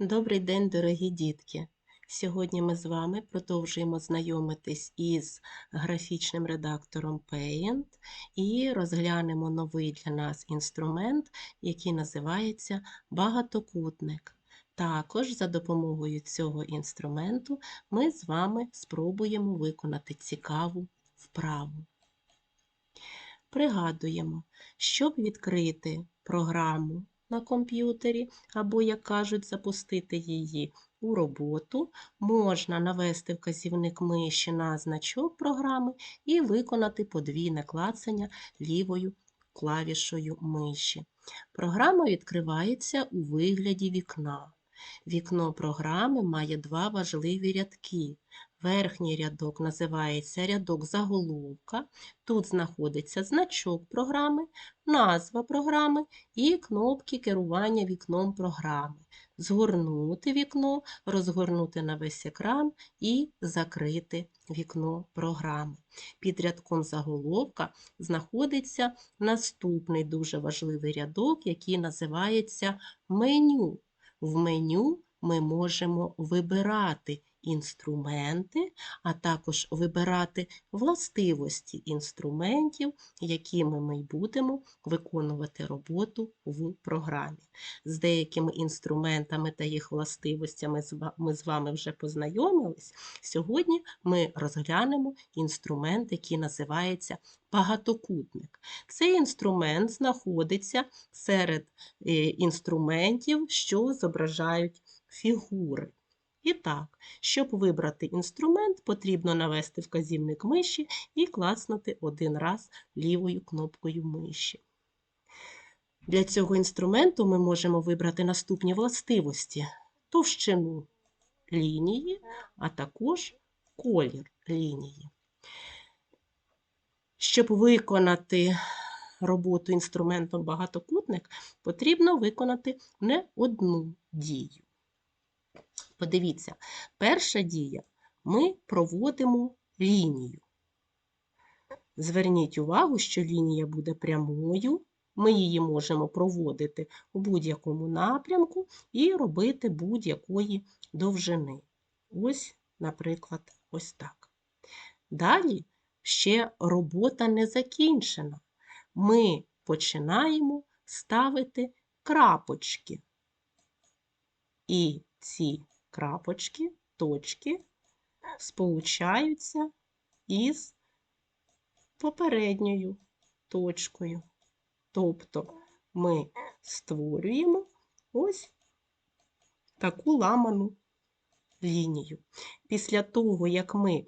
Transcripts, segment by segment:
Добрий день, дорогі дітки! Сьогодні ми з вами продовжуємо знайомитись із графічним редактором Paint і розглянемо новий для нас інструмент, який називається багатокутник. Також за допомогою цього інструменту ми з вами спробуємо виконати цікаву вправу. Пригадуємо, щоб відкрити програму на комп'ютері, або, як кажуть, запустити її у роботу, можна навести вказівник миші на значок програми і виконати подвійне клацання лівою клавішою миші. Програма відкривається у вигляді вікна. Вікно програми має два важливі рядки. Верхній рядок називається рядок заголовка. Тут знаходиться значок програми, назва програми і кнопки керування вікном програми. Згорнути вікно, розгорнути на весь екран і закрити вікно програми. Під рядком заголовка знаходиться наступний дуже важливий рядок, який називається меню. В меню ми можемо вибирати інструменти, а також вибирати властивості інструментів, якими ми будемо виконувати роботу в програмі. З деякими інструментами та їх властивостями ми з вами вже познайомились. Сьогодні ми розглянемо інструмент, який називається багатокутник. Цей інструмент знаходиться серед е, інструментів, що зображають фігури. І так, щоб вибрати інструмент, потрібно навести вказівник миші і клацнути один раз лівою кнопкою миші. Для цього інструменту ми можемо вибрати наступні властивості: товщину лінії, а також колір лінії. Щоб виконати роботу інструментом багатокутник, потрібно виконати не одну дію. Подивіться, перша дія ми проводимо лінію. Зверніть увагу, що лінія буде прямою, ми її можемо проводити у будь-якому напрямку і робити будь-якої довжини. Ось, наприклад, ось так. Далі ще робота не закінчена. Ми починаємо ставити крапочки. І ці крапочки, точки сполучаються із попередньою точкою. Тобто ми створюємо ось таку ламану лінію. Після того, як ми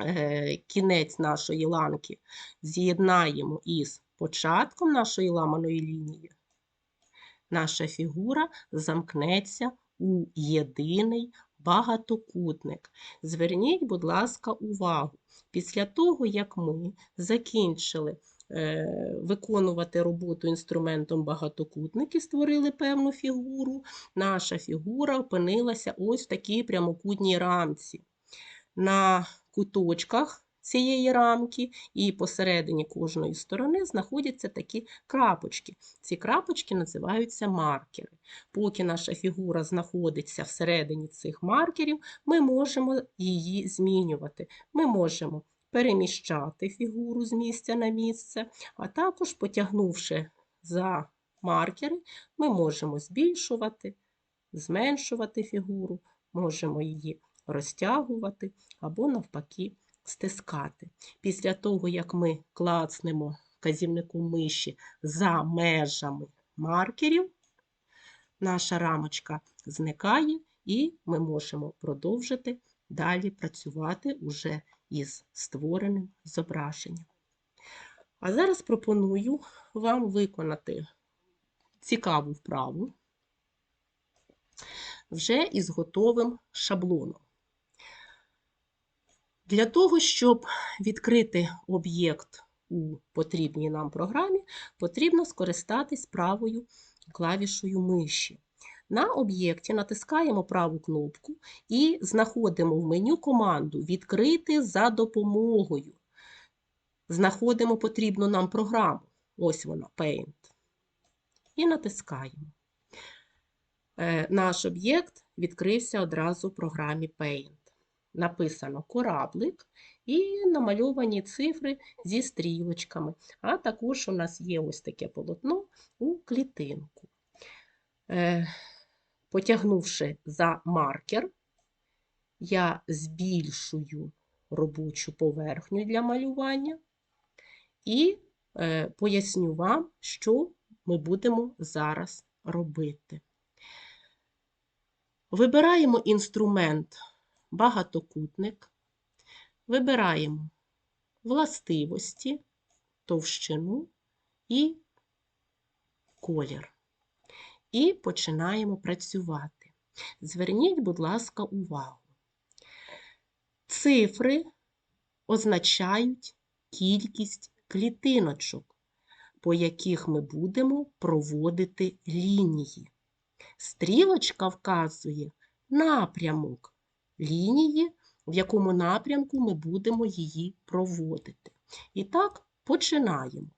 е, кінець нашої ланки з'єднаємо із початком нашої ламаної лінії, наша фігура замкнеться у єдиний багатокутник. Зверніть, будь ласка, увагу. Після того, як ми закінчили е, виконувати роботу інструментом багатокутник і створили певну фігуру, наша фігура опинилася ось в такій прямокутній рамці. На куточках цієї рамки, і посередині кожної сторони знаходяться такі крапочки. Ці крапочки називаються маркери. Поки наша фігура знаходиться всередині цих маркерів, ми можемо її змінювати. Ми можемо переміщати фігуру з місця на місце, а також потягнувши за маркери, ми можемо збільшувати, зменшувати фігуру, можемо її розтягувати або навпаки стискати. Після того, як ми клацнемо вказівником миші за межами маркерів, наша рамочка зникає, і ми можемо продовжити далі працювати уже із створеним зображенням. А зараз пропоную вам виконати цікаву вправу вже із готовим шаблоном. Для того, щоб відкрити об'єкт у потрібній нам програмі, потрібно скористатись правою клавішою миші. На об'єкті натискаємо праву кнопку і знаходимо в меню команду Відкрити за допомогою. Знаходимо потрібну нам програму. Ось вона, Paint. І натискаємо. е, наш об'єкт відкрився одразу в програмі Paint. Написано кораблик і намальовані цифри зі стрілочками. А також у нас є ось таке полотно у клітинку. Е, Потягнувши за маркер, я збільшую робочу поверхню для малювання і е, поясню вам, що ми будемо зараз робити. Вибираємо інструмент багатокутник, вибираємо властивості, товщину і колір. І починаємо працювати. Зверніть, будь ласка, увагу. Цифри означають кількість клітиночок, по яких ми будемо проводити лінії. Стрілочка вказує напрямок лінії, в якому напрямку ми будемо її проводити. І так, починаємо.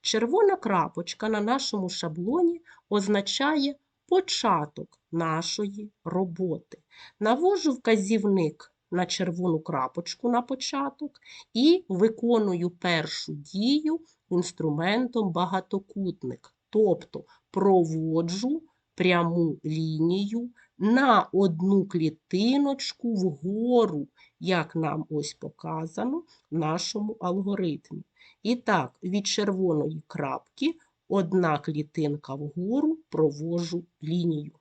Червона крапочка на нашому шаблоні означає початок нашої роботи. Навожу вказівник на червону крапочку на початок і виконую першу дію інструментом багатокутник, тобто проводжу пряму лінію на одну клітиночку вгору, як нам ось показано в нашому алгоритмі. І так, від червоної крапки одна клітинка вгору провожу лінію.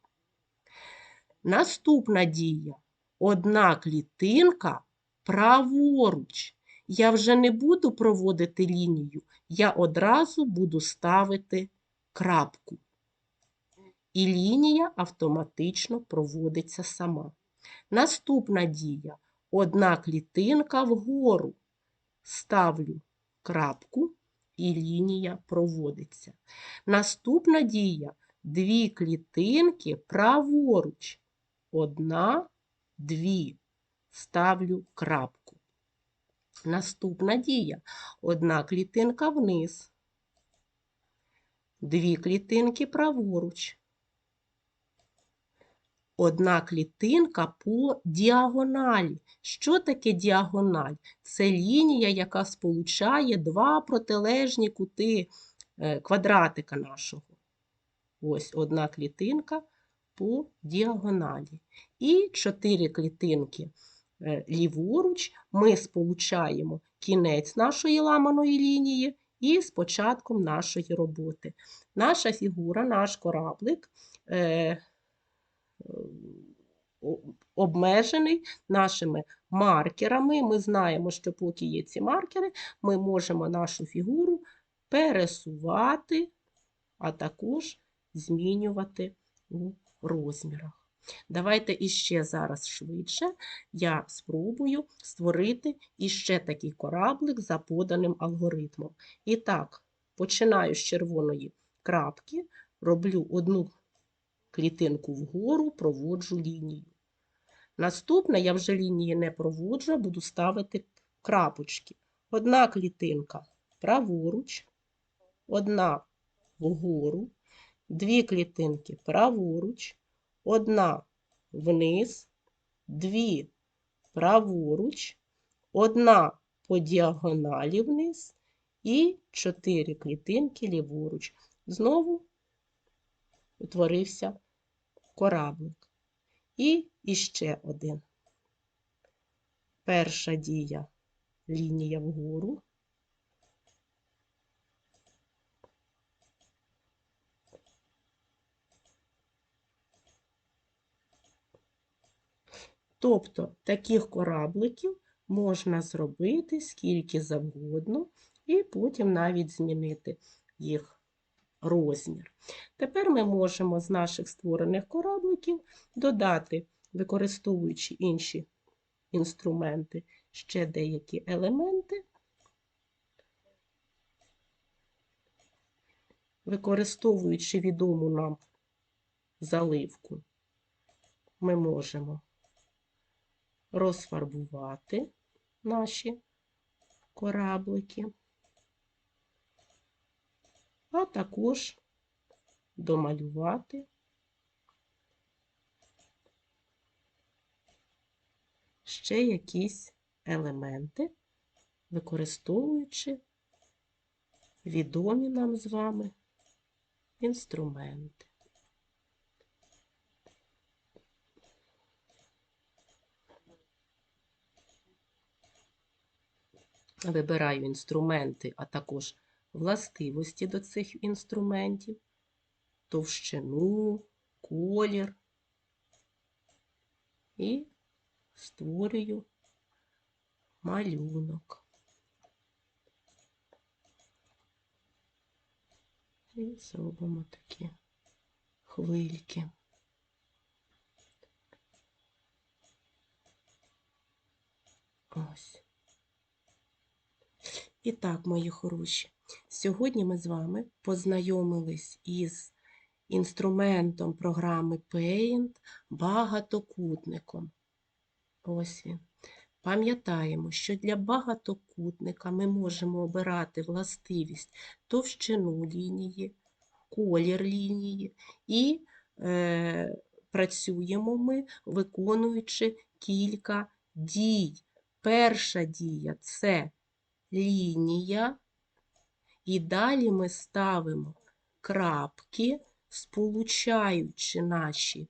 Наступна дія. Одна клітинка праворуч. Я вже не буду проводити лінію, я одразу буду ставити крапку. І лінія автоматично проводиться сама. Наступна дія. Одна клітинка вгору. Ставлю крапку, і лінія проводиться. Наступна дія дві клітинки праворуч. Одна, дві. Ставлю крапку. Наступна дія. Одна клітинка вниз. Дві клітинки праворуч. Одна клітинка по діагоналі. Що таке діагональ? Це лінія, яка сполучає два протилежні кути е, квадратика нашого. Ось одна клітинка по діагоналі. І чотири клітинки е, ліворуч ми сполучаємо кінець нашої ламаної лінії і з початком нашої роботи. Наша фігура, наш кораблик. Е, обмежений нашими маркерами. Ми знаємо, що поки є ці маркери, ми можемо нашу фігуру пересувати, а також змінювати у розмірах. Давайте іще зараз швидше я спробую створити іще такий кораблик за поданим алгоритмом. І так, починаю з червоної крапки, роблю одну клітинку вгору, проводжу лінію. Наступне я вже лінії не проводжу, а буду ставити крапочки. Одна клітинка праворуч, одна вгору, дві клітинки праворуч, одна вниз, дві праворуч, одна по діагоналі вниз і чотири клітинки ліворуч. Знову утворився кораблик. І іще один. Перша дія лінія вгору. Тобто таких корабликів можна зробити скільки завгодно, і потім навіть змінити їх розмір. Тепер ми можемо з наших створених корабликів додати, використовуючи інші інструменти, ще деякі елементи. Використовуючи відому нам заливку, ми можемо розфарбувати наші кораблики а також домалювати ще якісь елементи, використовуючи відомі нам з вами інструменти. Вибираю інструменти, а також властивості до цих інструментів, товщину, колір і створюю малюнок. І зробимо такі хвильки. Ось. І так, мої хороші, сьогодні ми з вами познайомились із інструментом програми Paint багатокутником. Ось він. Пам'ятаємо, що для багатокутника ми можемо обирати властивість товщину лінії, колір лінії і е, працюємо ми, виконуючи кілька дій. Перша дія це лінія, і далі ми ставимо крапки, сполучаючи наші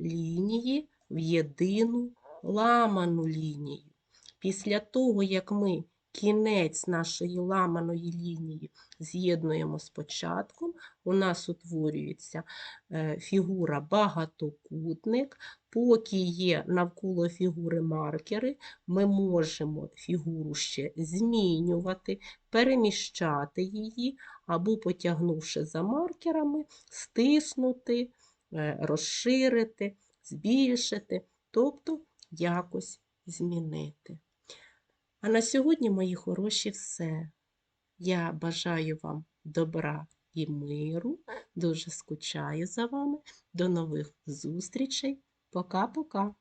лінії в єдину ламану лінію. Після того, як ми кінець нашої ламаної лінії з'єднуємо з початком, у нас утворюється е, фігура багатокутник. Поки є навколо фігури маркери, ми можемо фігуру ще змінювати, переміщати її, або, потягнувши за маркерами, стиснути, е, розширити, збільшити, тобто якось змінити. А на сьогодні, мої хороші, все. Я бажаю вам добра і миру. Дуже скучаю за вами. До нових зустрічей. Пока-пока.